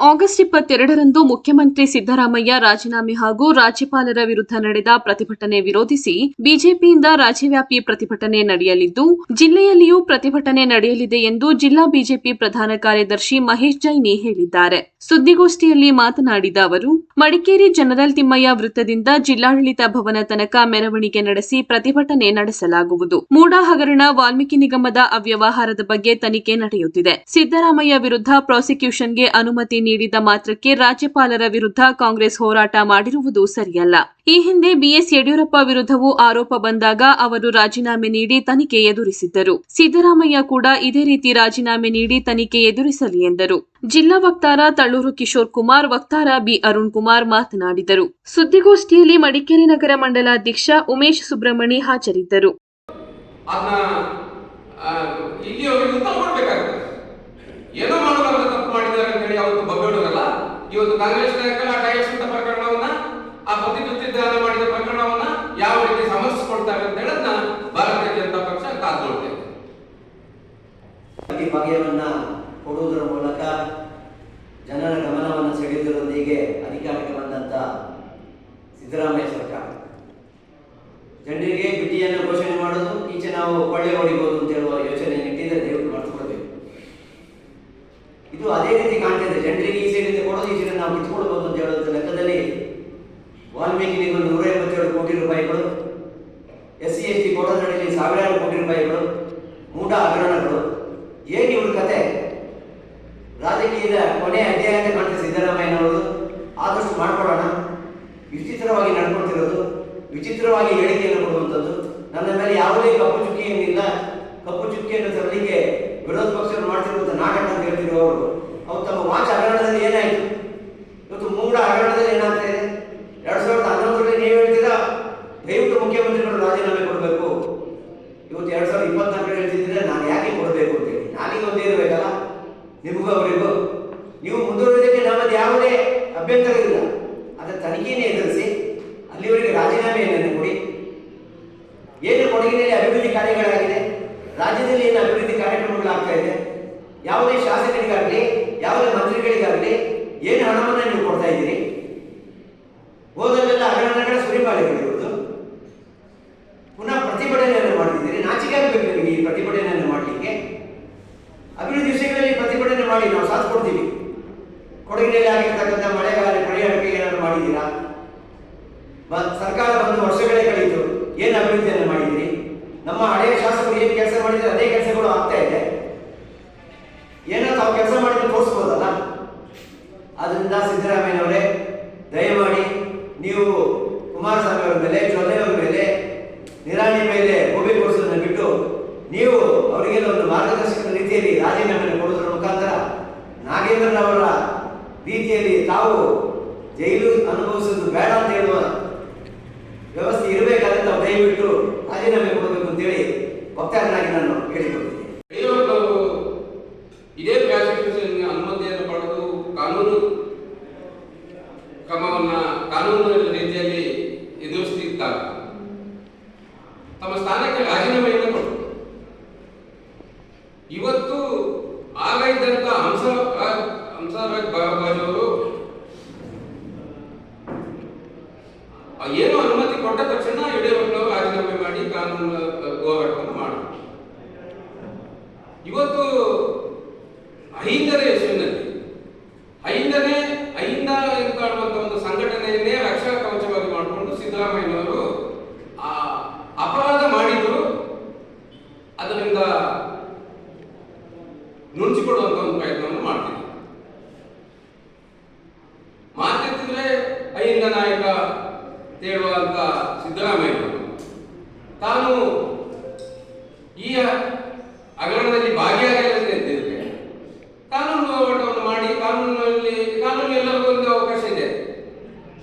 August ಇಪ್ಪತ್ತೆರಡರಂದು ಮುಖ್ಯಮಂತ್ರಿ ಸಿದ್ದರಾಮಯ್ಯ ರಾಜೀನಾಮೆ ಹಾಗೂ ರಾಜ್ಯಪಾಲರ ವಿರುದ್ಧ ನಡೆದ ಪ್ರತಿಭಟನೆ ವಿರೋಧಿಸಿ ಬಿಜೆಪಿಯಿಂದ ರಾಜ್ಯವ್ಯಾಪಿ ಪ್ರತಿಭಟನೆ ನಡೆಯಲಿದ್ದು, ಜಿಲ್ಲೆಯಲ್ಲಿಯೂ ಪ್ರತಿಭಟನೆ ನಡೆಯಲಿದೆ ಎಂದು ಜಿಲ್ಲಾ ಬಿಜೆಪಿ ಪ್ರಧಾನ ಕಾರ್ಯದರ್ಶಿ ಮಹೇಶ್ ಜೈನಿ ಹೇಳಿದ್ದಾರೆ. ಸುದ್ದಿಗೋಷ್ಠಿಯಲ್ಲಿ ಮಾತನಾಡಿದ ಅವರು, ಮಡಿಕೇರಿ ಜನರಲ್ ತಿಮ್ಮಯ್ಯ ವೃತ್ತದಿಂದ ಜಿಲ್ಲಾಡಳಿತ ಭವನ ತನಕ ಮೆರವಣಿಗೆ ನಡೆಸಿ ಪ್ರತಿಭಟನೆ ನಡೆಸಲಾಗುವುದು. ಮೂಡ ಹಗರಣ ವಾಲ್ಮೀಕಿ ನಿಗಮದ ಅವ್ಯವಹಾರದ ಬಗ್ಗೆ ತನಿಖೆ ನಡೆಯುತ್ತಿದೆ. ಸಿದ್ದರಾಮಯ್ಯ ವಿರುದ್ಧ ಪ್ರಾಸಿಕ್ಯೂಷನ್ಗೆ ಅನುಮತಿ ನೀಡಿದ ಮಾತ್ರಕ್ಕೆ ರಾಜ್ಯಪಾಲರ ವಿರುದ್ಧ ಕಾಂಗ್ರೆಸ್ ಹೋರಾಟ ಮಾಡಿರುವುದು ಸರಿಯಲ್ಲ. ಈ ಹಿಂದೆ ಬಿಎಸ್ ಯಡಿಯೂರಪ್ಪ ವಿರುದ್ಧವೂ ಆರೋಪ ಬಂದಾಗ ಅವರು ರಾಜೀನಾಮೆ ನೀಡಿ ತನಿಖೆ ಎದುರಿಸಿದ್ದರು. ಸಿದ್ದರಾಮಯ್ಯ ಕೂಡ ಇದೇ ರೀತಿ ರಾಜೀನಾಮೆ ನೀಡಿ ತನಿಖೆ ಎದುರಿಸಲಿ ಎಂದರು. ಜಿಲ್ಲಾ ವಕ್ತಾರ ತಳ್ಳೂರು ಕಿಶೋರ್ ಕುಮಾರ್, ವಕ್ತಾರ ಬಿ ಅರುಣ್ ಕುಮಾರ್ ಮಾತನಾಡಿದರು. ಸುದ್ದಿಗೋಷ್ಠಿಯಲ್ಲಿ ಮಡಿಕೇರಿ ನಗರ ಮಂಡಲಾಧ್ಯಕ್ಷ ಉಮೇಶ್ ಸುಬ್ರಹ್ಮಣಿ ಹಾಜರಿದ್ದರು. ಏನೋ ಇವತ್ತು ಕಾಂಗ್ರೆಸ್ ನಾಯಕರು ಆ ಟೈಲ್ಸ್ ಪ್ರಕರಣವನ್ನ, ಆ ಪ್ರತಿಪತ್ತಿದಾನ ಮಾಡಿದ ಪ್ರಕರಣವನ್ನ ಯಾವ ರೀತಿ ಸಮರ್ಥಿಸಿಕೊಳ್ತಾರೆ ಅಂತ ಹೇಳದ್ನ ಭಾರತೀಯ ಜನತಾ ಪಕ್ಷ ಕಾದ್ಕೊಳ್ತೇವೆ. ಬಗೆಯವನ್ನ ಕೊಡುವುದರ ಮೂಲಕ ಜನರ ಗಮನವನ್ನು ಸೆಳೆಯುವುದರೊಂದಿಗೆ ಅಧಿಕಾರಕ್ಕೆ ಬಂದಂತ ಸಿದ್ದರಾಮಯ್ಯ ಸರ್ಕಾರ. ಜನರಿಗೆ ಬಿಟ್ಟಿಯನ್ನು ಘೋಷಣೆ ಮಾಡೋದು, ಈಚೆ ನಾವು ಕೊಳ್ಳೆ ಹೊಡಿಬೋದು. ಏನು ಇವ್ರ ಕತೆ? ರಾಜಕೀಯದ ಕೊನೆ ಅಧ್ಯಾಯ ಅಂತ ಕಾಣ್ತದೆ ಸಿದ್ದರಾಮಯ್ಯನವರು ಆದಷ್ಟು ಮಾಡ್ಕೊಳ್ಳೋಣ ವಿಚಿತ್ರವಾಗಿ ನಡ್ಕೊಳ್ತಿರೋದು, ವಿಚಿತ್ರವಾಗಿ ಹೇಳಿಕೆಯನ್ನು ಕೊಡುವಂಥದ್ದು. ನನ್ನ ಮೇಲೆ ಯಾವುದೇ ಕಪ್ಪು ಚುಕ್ಕಿ ಏನಿಲ್ಲ ಕಪ್ಪು ಚುಕ್ಕಿಯನ್ನು ತರಲಿಕ್ಕೆ ವಿರೋಧ ಪಕ್ಷರು ಮಾಡ್ತಿರುವಂಥ ನಾಟಕ ಅಂತ ಹೇಳ್ತಿರುವವರು ಅವ್ರು ತಮ್ಮ ವಾಚ್ ಹಗರಣದಲ್ಲಿ ಏನಾಯಿತು? ಇವತ್ತು ಮೂಡ ಹಗರಣದಲ್ಲಿ ಏನಾಗ್ತಾ ಎರಡ್ ಸಾವಿರದ ಹನ್ನೊಂದರಲ್ಲಿ ನೀವು ಹೇಳ್ತೀರಾ, ದಯವಿಟ್ಟು ಮುಖ್ಯಮಂತ್ರಿಗಳು ರಾಜೀನಾಮೆ ಕೊಡಬೇಕು. ಇವತ್ತು ಎರಡ್ ಸಾವಿರದ ಇಪ್ಪತ್ನಾಲ್ಕರಲ್ಲಿ ಹೇಳ್ತಿದ್ರೆ ನಾನು ಯಾಕೆ ಕೊಡಬೇಕು ಅಂತೇಳಿ ನಾನೀಗ ಒಂದೇ ಇರಬೇಕಲ್ಲ ನಿಮಗೂ ಅವರಿಗೂ ನೀವು ಮುಂದುವರಿಯೋದಕ್ಕೆ ನಮ್ಮದು ಯಾವುದೇ ಅಭ್ಯಂತರ ಇಲ್ಲ ಅದರ ತನಿಖೆಯನ್ನು ಎದುರಿಸಿ ಅಲ್ಲಿವರೆಗೆ ರಾಜೀನಾಮೆಯನ್ನು ಕೊಡಿ. ಏನು ಕೊಡಗಿನಲ್ಲಿ ಅಭಿವೃದ್ಧಿ ಕಾರ್ಯಗಳಾಗಿದೆ, ರಾಜ್ಯದಲ್ಲಿ ಏನು ಅಭಿವೃದ್ಧಿ ಕಾರ್ಯಕ್ರಮಗಳಾಗ್ತಾ ಇದೆ, ಯಾವುದೇ ಶಾಸಕರಿಗಾಗಲಿ, ಯಾವುದೇ ಮಂತ್ರಿಗಳಿಗಾಗಲಿ ಏನು ಹಣವನ್ನು ನೀವು ಕೊಡ್ತಾ ಇದ್ದೀರಿ? ಹೋದಲ್ಲೆಲ್ಲ ಹಗರಣಗಳ ಸುರಿಮಾಳಿಗಳು ಇರುವುದು. ಪುನಃ ಪ್ರತಿಭಟನೆಯನ್ನು ಮಾಡ್ತಿದ್ದೀರಿ. ನಾಚಿಕೆ ಆಗಬೇಕು ನಿಮಗೆ ಈ ಪ್ರತಿಭಟನೆಯನ್ನು ಮಾಡಲಿಕ್ಕೆ. ಅಭಿವೃದ್ಧಿ ವಿಷಯಗಳಲ್ಲಿ ಪ್ರತಿಭಟನೆ ಮಾಡಿ ನಾವು ಸಾಥ್ ಕೊಡ್ತೀವಿ. ಕೊಡಗಿನಲ್ಲಿ ಆಗಿರ್ತಕ್ಕಂಥ ಮಳೆಗಾಲ ಮಾಡಿದ್ದೀರಾ? ಸರ್ಕಾರ ಬಂದು ವರ್ಷಗಳೇ ಕಳೀತು ಏನು ಅಭಿವೃದ್ಧಿಯನ್ನು ಮಾಡಿದ್ದೀರಿ? ನಮ್ಮ ಹಳೆಯ ಶಾಸಕರು ಏನು ಕೆಲಸ ಮಾಡಿದ್ರೆ ಅದೇ ಕೆಲಸಗಳು ಆಗ್ತಾ ಇದೆ. ಏನೋ ತಾವು ಕೆಲಸ ಮಾಡಿದ್ರೆ ತೋರಿಸ್ಬೋದಲ್ಲ? ಆದ್ರಿಂದ ಸಿದ್ದರಾಮಯ್ಯನವರೇ, ದಯಮಾಡಿ ನೀವು ಕುಮಾರಸ್ವಾಮಿ ಅವರ ಮೇಲೆ ಜೊಲ್ಲೆ ಅವರ ಮೇಲೆ, ನಿರಾಣಿ ಮೇಲೆ ಗೋಬಿ ಕೊಡಿಸೋದನ್ನು ಬಿಟ್ಟು ನೀವು ಅವರಿಗೆಲ್ಲ ಒಂದು ಮಾರ್ಗದರ್ಶಕ ರೀತಿಯಲ್ಲಿ ರಾಜೀನಾಮೆಯನ್ನು ಕೊಡೋದ್ರ ಮುಖಾಂತರ ನಾಗೇಂದ್ರನ್ ಅವರ ರೀತಿಯಲ್ಲಿ ತಾವು ಜೈಲು ಅನುಭವಿಸೋದು ಬೇಡ ಅಂತ ಹೇಳುವ ವ್ಯವಸ್ಥೆ ಇರಬೇಕಾದ್ರೆ ತಾವು ದಯವಿಟ್ಟು ರಾಜೀನಾಮೆ ಕೊಡಬೇಕು ಅಂತೇಳಿ ವಕ್ತಾರನಾಗಿ ನಾನು ಯಡಿಯೂರಪ್ಪನವರು ಇದೇ ಪ್ರಾಸಿಕ್ಯೂಷನ್ ಅನುಮತಿಯನ್ನು ಪಡೆದು ಕಾನೂನು ಕ್ರಮವನ್ನ ಕಾನೂನು ರೀತಿಯಲ್ಲಿ ಎದುರಿಸುತ್ತಿದ್ದಾರೆ ತಮ್ಮ ಸ್ಥಾನಕ್ಕೆ ರಾಜೀನಾಮೆಯನ್ನು ಕೊಟ್ಟರು ಇವತ್ತು ಆಗ ಇದ್ದಂತ ಹಂಸ ಹಂಸರಾಜ್ ಬಾಬಾಜಿ ಅವರು ಏನು ಅನುಮತಿ ಕೊಟ್ಟ ತಕ್ಷಣ ಯಡಿಯೂರಪ್ಪನವರು ರಾಜೀನಾಮೆ ಮಾಡಿ ಕಾನೂನು ಹೋರಾಟವನ್ನು ಮಾಡಿದ್ರು. ಇವತ್ತು ಐದನೇ ಹೆಸರಿನಲ್ಲಿ ಐದನೇ ಐಂದ ಎಂದು ಕಾಣುವಂತ ಒಂದು ಸಂಘಟನೆಯನ್ನೇ ರಕ್ಷಾ ಕವಚವಾಗಿ ಮಾಡಿಕೊಂಡು ಸಿದ್ದರಾಮಯ್ಯನವರು, ಆ, ಅಪರಾಧ ಮಾಡಿದ್ರು. ಅದರಿಂದ ನುಣಿಸಿಕೊಡುವಂತ ಒಂದು ಪ್ರಯತ್ನವನ್ನು ಮಾಡ್ತಿದ್ರು. ಮಾತೆತ್ತಿದ್ರೆ ಅಹಿಂದ ನಾಯಕ ತೇಳುವಂತ ಸಿದ್ದರಾಮಯ್ಯ ತಾನು ಈ ಹಗರಣದಲ್ಲಿ ಭಾಗಿಯಾಗಲಿದೆ ಅಂತಿದ್ರೆ ಕಾನೂನು ಹೋರಾಟವನ್ನು ಮಾಡಿ, ಕಾನೂನಿನಲ್ಲಿ, ಕಾನೂನು ಎಲ್ಲರಿಗೂ ಒಂದು ಅವಕಾಶ ಇದೆ.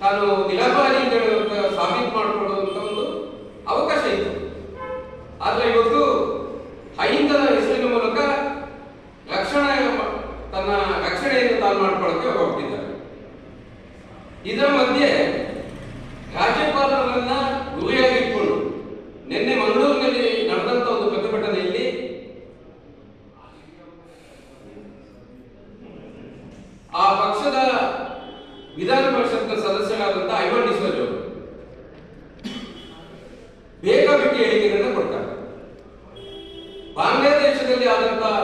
ತಾನು ನಿರಪರಾಧಿ ಅಂತ ಹೇಳುವಂತ ಸಾಬೀತು ಮಾಡಿಕೊಳ್ಳುವಂತ ಒಂದು ಅವಕಾಶ ಇತ್ತು ಆದ್ರೆ ಇವತ್ತು ಅಹಿಂದದ ಹೆಸರಿನ ಮೂಲಕ ರಕ್ಷಣೆ ತನ್ನ ರಕ್ಷಣೆಯನ್ನು ತಾನು ಮಾಡ್ಕೊಳ್ಳೋಕೆ ಹೋಗ್ತಿದ್ದಾರೆ. ಇದರ ಮಧ್ಯೆ ಹೇಳಿಕೆಗಳನ್ನು ಕೊಡ್ತಾರೆ. ಬಾಂಗ್ಲಾದೇಶದಲ್ಲಿ ಆದಂತಹ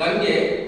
ದಂಗೆ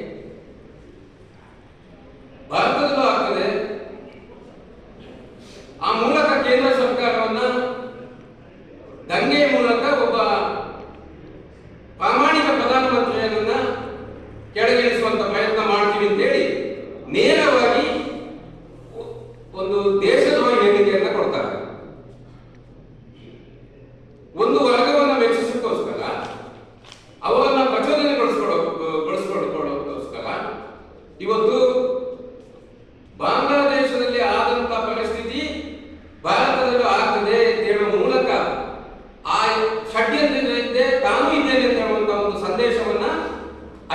ಷಡ್ಯಂತ್ರಗಳಿಂದ ತಾನು ಇದ್ದೇನೆ ಅಂತ ಹೇಳುವಂತಹ ಒಂದು ಸಂದೇಶವನ್ನ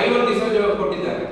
ಐವನ್ ಡಿಸೋಜ ಕೊಟ್ಟಿದ್ದಾರೆ.